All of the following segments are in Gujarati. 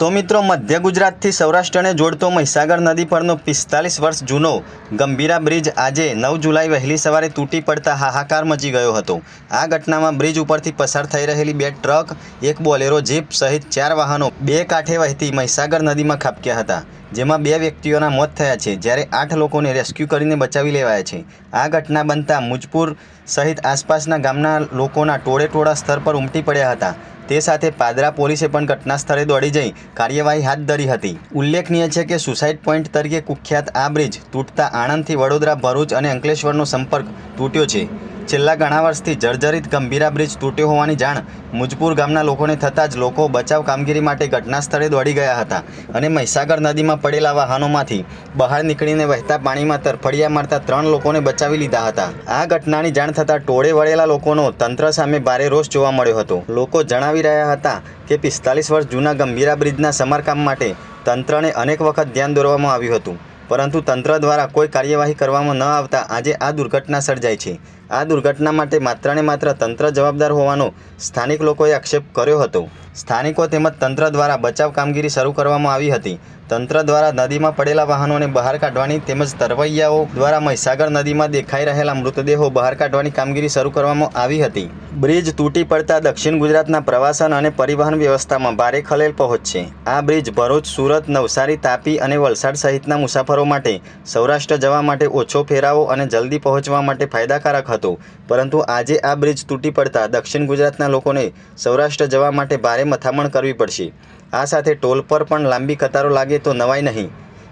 તો મિત્રો, મધ્ય ગુજરાતથી સૌરાષ્ટ્રને જોડતો મહીસાગર નદી પરનો પિસ્તાલીસ વર્ષ જૂનો ગંભીરા બ્રિજ આજે નવ જુલાઈ વહેલી સવારે તૂટી પડતા હાહાકાર મચી ગયો હતો. આ ઘટનામાં બ્રિજ ઉપરથી પસાર થઈ રહેલી બે ટ્રક, એક બોલેરો જીપ સહિત ચાર વાહનો બે કાંઠે વહેતી મહીસાગર નદીમાં ખાબક્યા હતા. જેમાં બે વ્યક્તિઓના મોત થયા છે, જ્યારે આઠ લોકોને રેસ્ક્યુ કરીને બચાવી લેવાયા છે. આ ઘટના બનતા મુજપુર સહિત આસપાસના ગામના લોકોના ટોળે ટોળા સ્તર પર ઉમટી પડ્યા હતા. તે સાથે પાદરા પોલીસે પણ ઘટના સ્થળે દોડી જઈ કાર્યવાહી હાથ ધરી હતી. ઉલ્લેખનીય છે કે સુસાઇડ પોઈન્ટ તરીકે કુખ્યાત આ બ્રિજ તૂટતા આણંદથી વડોદરા ભરૂચ અને અંકલેશ્વરનો સંપર્ક તૂટ્યો છે. છેલ્લા ઘણા વર્ષથી જર્જરિત ગંભીરા બ્રિજ તૂટ્યો હોવાની જાણ મુજપુર ગામના લોકોને થતાં જ લોકો બચાવ કામગીરી માટે ઘટના સ્થળે દોડી ગયા હતા અને મહીસાગર નદીમાં પડેલા વાહનોમાંથી બહાર નીકળીને વહેતા પાણીમાં તરફડિયા મારતા ત્રણ લોકોને બચાવી લીધા હતા. આ ઘટનાની જાણ થતાં ટોળે વળેલા લોકોનો તંત્ર સામે ભારે રોષ જોવા મળ્યો હતો. લોકો જણાવી રહ્યા હતા કે પિસ્તાલીસ વર્ષ જૂના ગંભીરા બ્રિજના સમારકામ માટે તંત્રને અનેક વખત ધ્યાન દોરવામાં આવ્યું હતું, પરંતુ તંત્ર દ્વારા કોઈ કાર્યવાહી કરવામાં ન આવતા આજે આ દુર્ઘટના સર્જાઈ છે. આ દુર્ઘટના માટે માત્ર ને માત્ર તંત્ર જવાબદાર હોવાનો સ્થાનિક લોકોએ આક્ષેપ કર્યો હતો. સ્થાનિકો તેમજ તંત્ર દ્વારા બચાવ કામગીરી શરૂ કરવામાં આવી હતી. તંત્ર દ્વારા નદીમાં પડેલા વાહનોને બહાર કાઢવાની તેમજ તરવૈયાઓ દ્વારા મહીસાગર નદીમાં દેખાઈ રહેલા મૃતદેહો બહાર કાઢવાની કામગીરી શરૂ કરવામાં આવી હતી. બ્રિજ તૂટી પડતા દક્ષિણ ગુજરાતના પ્રવાસન અને પરિવહન વ્યવસ્થામાં ભારે ખલેલ પહોંચશે. આ બ્રિજ ભરૂચ, સુરત, નવસારી, તાપી અને વલસાડ સહિતના મુસાફરો માટે સૌરાષ્ટ્ર જવા માટે ઓછો ફેરાવો અને જલ્દી પહોંચવા માટે ફાયદાકારક હતો. પરંતુ આજે આ બ્રિજ તૂટી પડતા દક્ષિણ ગુજરાતના લોકોને સૌરાષ્ટ્ર જવા માટે ભારે મથામણ કરવી પડશે. આ સાથે ટોલ પર પણ લાંબી કતારો લાગે તો નવાઈ નહીં.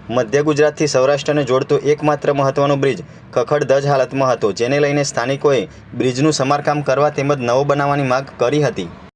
મધ્ય ગુજરાતથી સૌરાષ્ટ્રને જોડતો એકમાત્ર મહત્વનો બ્રિજ ખખડધજ હાલતમાં હતો, જેને લઈને સ્થાનિકોએ બ્રિજનું સમારકામ કરવા તેમજ નવો બનાવવાની માંગ કરી હતી.